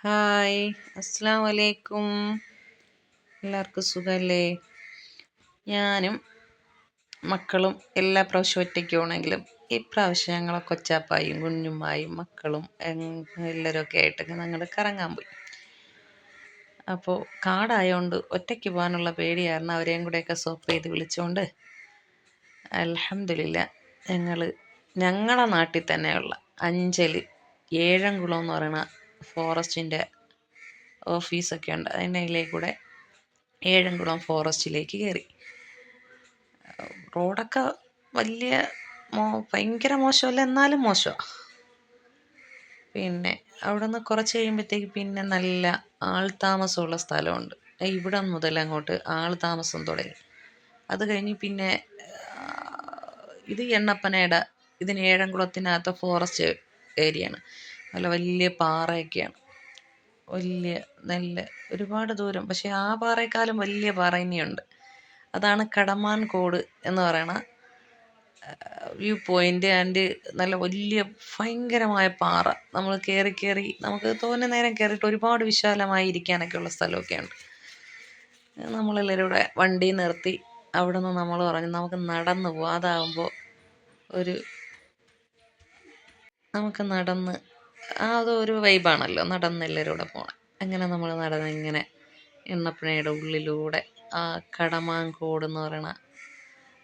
Hi അസ്സാം വലൈക്കും എല്ലാവർക്കും സുഖമല്ലേ ഞാനും മക്കളും എല്ലാ പ്രാവശ്യം ഒറ്റയ്ക്കുവാണെങ്കിലും ഇപ്രാവശ്യം ഞങ്ങളെ കൊച്ചാപ്പായും കുഞ്ഞുമ്മായും മക്കളും എല്ലാവരും ഒക്കെ ആയിട്ട് ഞങ്ങൾ കറങ്ങാൻ പോയി. അപ്പോൾ കാടായതുകൊണ്ട് ഒറ്റയ്ക്ക് പോകാനുള്ള പേടി കാരണം അവരെയും കൂടെയൊക്കെ സോപ്പ് ചെയ്ത് വിളിച്ചുകൊണ്ട് അലഹമില്ല ഞങ്ങൾ ഞങ്ങളുടെ നാട്ടിൽ തന്നെയുള്ള അഞ്ചൽ ഏഴംകുളം എന്ന് പറയുന്ന ഫോറസ്റ്റിന്റെ ഓഫീസൊക്കെ ഉണ്ട്. അതിന്റെ അതിലേക്ക് കൂടെ ഏഴംകുളം ഫോറസ്റ്റിലേക്ക് കയറി. റോഡൊക്കെ വലിയ മോ ഭയങ്കര മോശമല്ല എന്നാലും മോശമാണ് പിന്നെ അവിടെ നിന്ന് കുറച്ച് കഴിയുമ്പോഴത്തേക്ക് പിന്നെ നല്ല ആൾ താമസമുള്ള സ്ഥലമുണ്ട് ഇവിടെ മുതൽ അങ്ങോട്ട് ആൾ താമസം തുടങ്ങി. അത് കഴിഞ്ഞ് പിന്നെ ഇത് എണ്ണപ്പനയുടെ ഇതിന് ഏഴംകുളത്തിനകത്ത് ഫോറസ്റ്റ് ഏരിയയാണ്. നല്ല വലിയ പാറയൊക്കെയാണ്. വലിയ നല്ല ഒരുപാട് ദൂരം. പക്ഷേ ആ പാറയെക്കാളും വലിയ പാറ ഇനിയുണ്ട്. അതാണ് കടമാൻ കോട് എന്ന് പറയണ വ്യൂ പോയിന്റ് ആൻഡ് നല്ല വലിയ ഭയങ്കരമായ പാറ. നമ്മൾ കയറി കയറി നമുക്ക് തോന്നെ നേരം കയറിയിട്ട് ഒരുപാട് വിശാലമായി ഇരിക്കാനൊക്കെ ഉള്ള സ്ഥലമൊക്കെയുണ്ട്. നമ്മളെല്ലാവരും ഇവിടെ വണ്ടി നിർത്തി അവിടെ നിന്ന് നമ്മൾ പറഞ്ഞു നമുക്ക് നടന്നു പോവാം. അതാകുമ്പോൾ ഒരു നമുക്ക് നടന്ന് അതൊരു വൈബാണല്ലോ നടന്ന് എല്ലാവരും പോകണം അങ്ങനെ നമ്മൾ നടന്ന് ഇങ്ങനെ എണ്ണപ്പുഴയുടെ ഉള്ളിലൂടെ ആ കടമാങ്കോട് എന്ന് പറയണ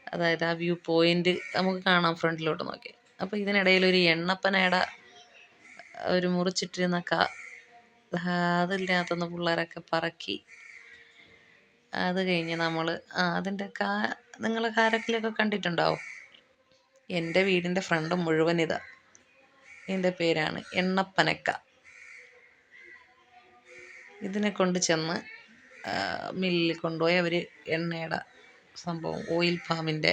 അതായത് ആ വ്യൂ പോയിന്റ് നമുക്ക് കാണാം ഫ്രണ്ടിലോട്ട് നോക്കി. അപ്പോൾ ഇതിനിടയിൽ ഒരു എണ്ണപ്പനയുടെ ഒരു മുറിച്ചിട്ടിരുന്ന ക അതിനകത്തുനിന്ന് പിള്ളേരൊക്കെ പറക്കി. അത് കഴിഞ്ഞ് നമ്മൾ അതിന്റെ കാ നിങ്ങൾ കാരക്കിലൊക്കെ കണ്ടിട്ടുണ്ടാവും? എന്റെ വീടിന്റെ ഫ്രണ്ട് മുഴുവൻ ഇതാ. ഇതിന്റെ പേരാണ് എണ്ണപ്പനക്ക. ഇതിനെ കൊണ്ട് ചെന്ന് മില്ലിൽ കൊണ്ടുപോയി അവർ എണ്ണയുടെ സംഭവം ഓയിൽ ഫാമിന്റെ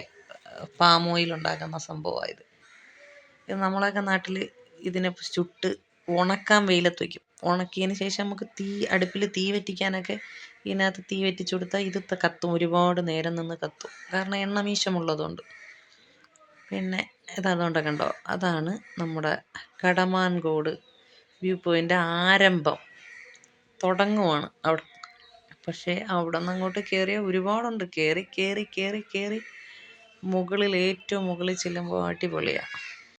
പാം ഓയിൽ ഉണ്ടാക്കുന്ന സംഭവമായത് ഇത്. നമ്മളൊക്കെ നാട്ടിൽ ഇതിനെ ചുട്ട് ഉണക്കാൻ വെയിലത്ത് വയ്ക്കും ഉണക്കിയതിന് ശേഷം നമുക്ക് തീ അടുപ്പിൽ തീ വറ്റിക്കാനൊക്കെ ഇതിനകത്ത് തീ വറ്റിച്ചു കൊടുത്താൽ ഇത് കത്തും. ഒരുപാട് നേരം നിന്ന് കത്തും. കാരണം എണ്ണമീശമുള്ളതുകൊണ്ട്. പിന്നെ ഇതതുകൊണ്ട് കണ്ടോ? അതാണ് നമ്മുടെ കടമാൻകോട് വ്യൂ പോയിന്റ് ആരംഭം. തുടങ്ങുവാണ് അവിടെ. പക്ഷേ അവിടെ നിന്ന് അങ്ങോട്ട് കയറിയ ഒരുപാടുണ്ട്. കയറി കയറി കയറി കയറി മുകളിൽ ഏറ്റവും മുകളിൽ ചെല്ലുമ്പോൾ അടിപൊളിയാണ്